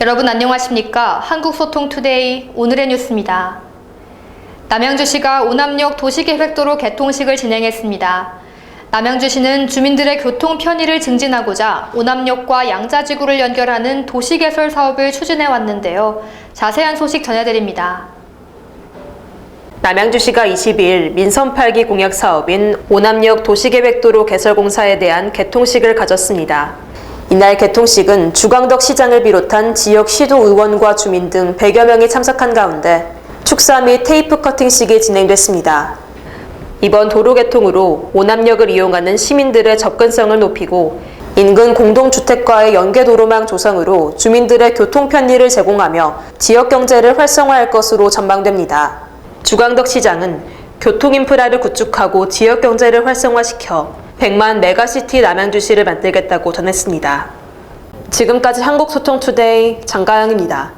여러분 안녕하십니까? 한국소통투데이 오늘의 뉴스입니다. 남양주시가 오남역 도시계획도로 개통식을 진행했습니다. 남양주시는 주민들의 교통 편의를 증진하고자 오남역과 양자지구를 연결하는 도시개설 사업을 추진해 왔는데요. 자세한 소식 전해드립니다. 남양주시가 22일 민선 8기 공약 사업인 오남역 도시계획도로 개설 공사에 대한 개통식을 가졌습니다. 이날 개통식은 주광덕 시장을 비롯한 지역 시도 의원과 주민 등 100여 명이 참석한 가운데 축사 및 테이프 커팅식이 진행됐습니다. 이번 도로 개통으로 오남역을 이용하는 시민들의 접근성을 높이고 인근 공동주택과의 연계 도로망 조성으로 주민들의 교통 편리를 제공하며 지역 경제를 활성화할 것으로 전망됩니다. 주광덕 시장은 교통 인프라를 구축하고 지역 경제를 활성화시켜 100만 메가시티 남양주시를 만들겠다고 전했습니다. 지금까지 한국소통투데이 장가영입니다.